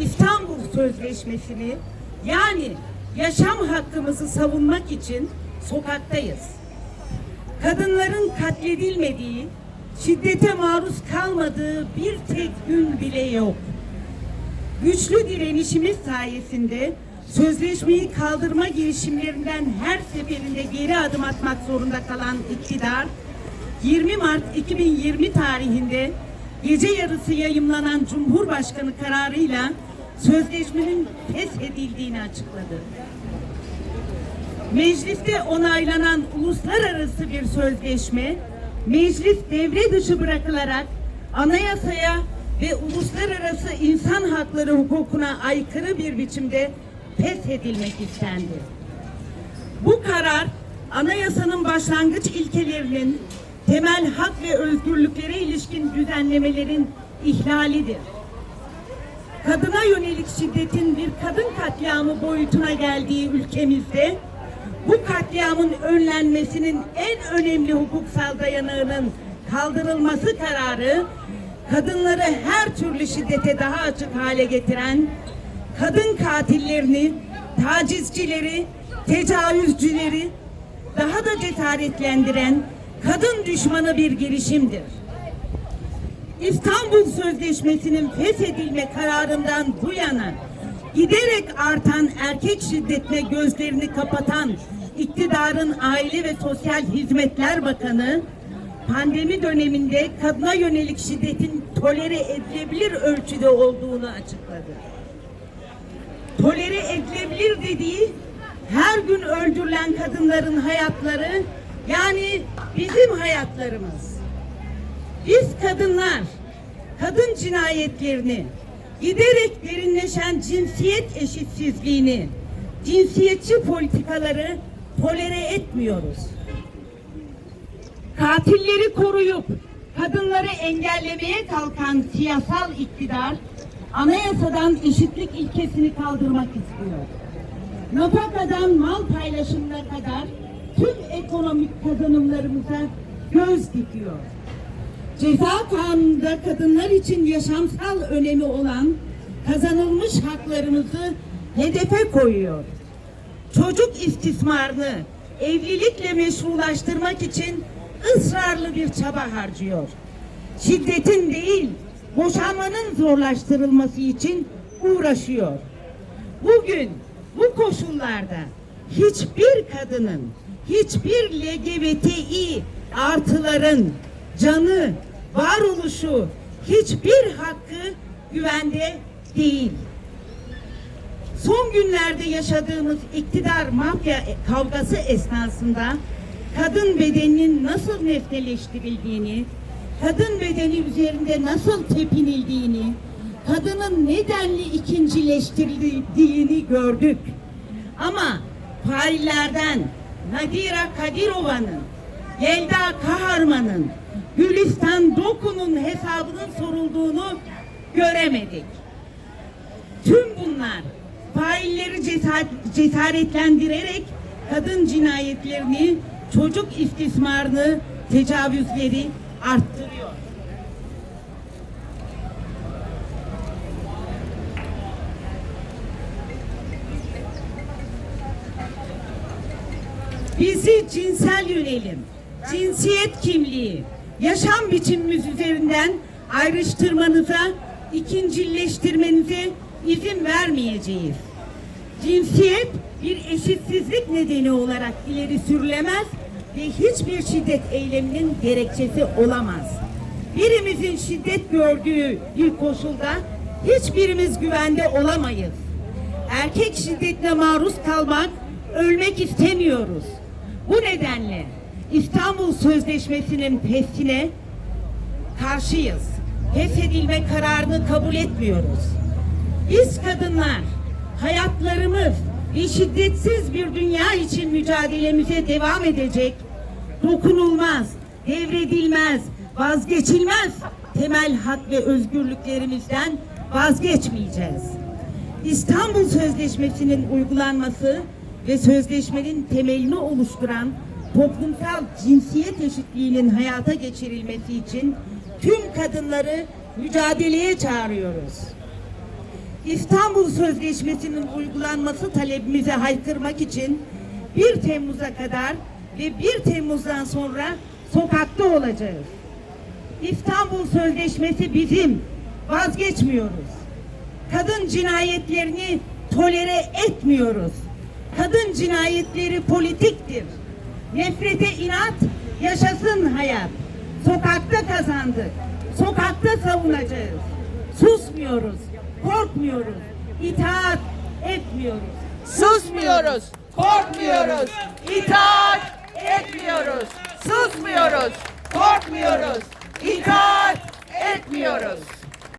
İstanbul Sözleşmesi'ni yani yaşam hakkımızı savunmak için sokaktayız. Kadınların katledilmediği, şiddete maruz kalmadığı bir tek gün bile yok. Güçlü direnişimiz sayesinde sözleşmeyi kaldırma girişimlerinden her seferinde geri adım atmak zorunda kalan iktidar 20 Mart 2020 tarihinde gece yarısı yayımlanan Cumhurbaşkanı kararıyla sözleşmenin feshedildiğini açıkladı. Mecliste onaylanan uluslararası bir sözleşme, meclis devre dışı bırakılarak anayasaya ve uluslararası insan hakları hukukuna aykırı bir biçimde feshedilmek istendi. Bu karar anayasanın başlangıç ilkelerinin temel hak ve özgürlüklere ilişkin düzenlemelerin ihlalidir. Kadına yönelik şiddetin bir kadın katliamı boyutuna geldiği ülkemizde bu katliamın önlenmesinin en önemli hukuksal dayanağının kaldırılması kararı kadınları her türlü şiddete daha açık hale getiren kadın katillerini, tacizcileri, tecavüzcüleri daha da cesaretlendiren kadın düşmanı bir girişimdir. İstanbul Sözleşmesi'nin feshedilme kararından bu yana giderek artan erkek şiddetine gözlerini kapatan iktidarın Aile ve Sosyal Hizmetler Bakanı pandemi döneminde kadına yönelik şiddetin tolere edilebilir ölçüde olduğunu açıkladı. Tolere edilebilir dediği her gün öldürülen kadınların hayatları yani bizim hayatlarımız. Biz kadınlar kadın cinayetlerini, giderek derinleşen cinsiyet eşitsizliğini, cinsiyetçi politikaları tolere etmiyoruz. Katilleri koruyup kadınları engellemeye kalkan siyasal iktidar anayasadan eşitlik ilkesini kaldırmak istiyor. Nafakadan mal paylaşımına kadar tüm ekonomik kazanımlarımıza göz dikiyor. Ceza kanununda kadınlar için yaşamsal önemi olan kazanılmış haklarımızı hedefe koyuyor. Çocuk istismarını evlilikle meşrulaştırmak için ısrarlı bir çaba harcıyor. Şiddetin değil, boşanmanın zorlaştırılması için uğraşıyor. Bugün bu koşullarda hiçbir kadının, hiçbir LGBTİ artıların canı, varoluşu, hiçbir hakkı güvende değil. Son günlerde yaşadığımız iktidar mafya kavgası esnasında kadın bedeninin nasıl nesneleştirildiğini, kadın bedeni üzerinde nasıl tepinildiğini, kadının nedenli ikincileştirildiğini gördük. Ama faillerden Nadira Kadirova'nın, Yelda Kaharman'ın, Gülistan Doku'nun hesabının sorulduğunu göremedik. Tüm bunlar failleri cesaret- cesaretlendirerek kadın cinayetlerini, çocuk istismarını, tecavüzleri arttırıyor. Bizi cinsel yönelim, cinsiyet kimliği, yaşam biçimimiz üzerinden ayrıştırmanıza, ikincileştirmenize izin vermeyeceğiz. Cinsiyet bir eşitsizlik nedeni olarak ileri sürülemez ve hiçbir şiddet eyleminin gerekçesi olamaz. Birimizin şiddet gördüğü bir koşulda hiçbirimiz güvende olamayız. Erkek şiddetine maruz kalmak, ölmek istemiyoruz. Bu nedenle İstanbul Sözleşmesi'nin feshine karşıyız. Feshedilme kararını kabul etmiyoruz. Biz kadınlar hayatlarımız ve şiddetsiz bir dünya için mücadelemize devam edecek, dokunulmaz, devredilmez, vazgeçilmez temel hak ve özgürlüklerimizden vazgeçmeyeceğiz. İstanbul Sözleşmesi'nin uygulanması ve sözleşmenin temelini oluşturan toplumsal cinsiyet eşitliğinin hayata geçirilmesi için tüm kadınları mücadeleye çağırıyoruz. İstanbul Sözleşmesi'nin uygulanması talebimize haykırmak için 1 Temmuz'a kadar ve 1 Temmuz'dan sonra sokakta olacağız. İstanbul Sözleşmesi bizim. Vazgeçmiyoruz. Kadın cinayetlerini tolere etmiyoruz. Kadın cinayetleri politiktir. Nefrete inat, yaşasın hayat. Sokakta kazandık. Sokakta savunacağız. Susmuyoruz, korkmuyoruz, itaat etmiyoruz. Susmuyoruz, korkmuyoruz, itaat etmiyoruz. Susmuyoruz, korkmuyoruz, itaat etmiyoruz.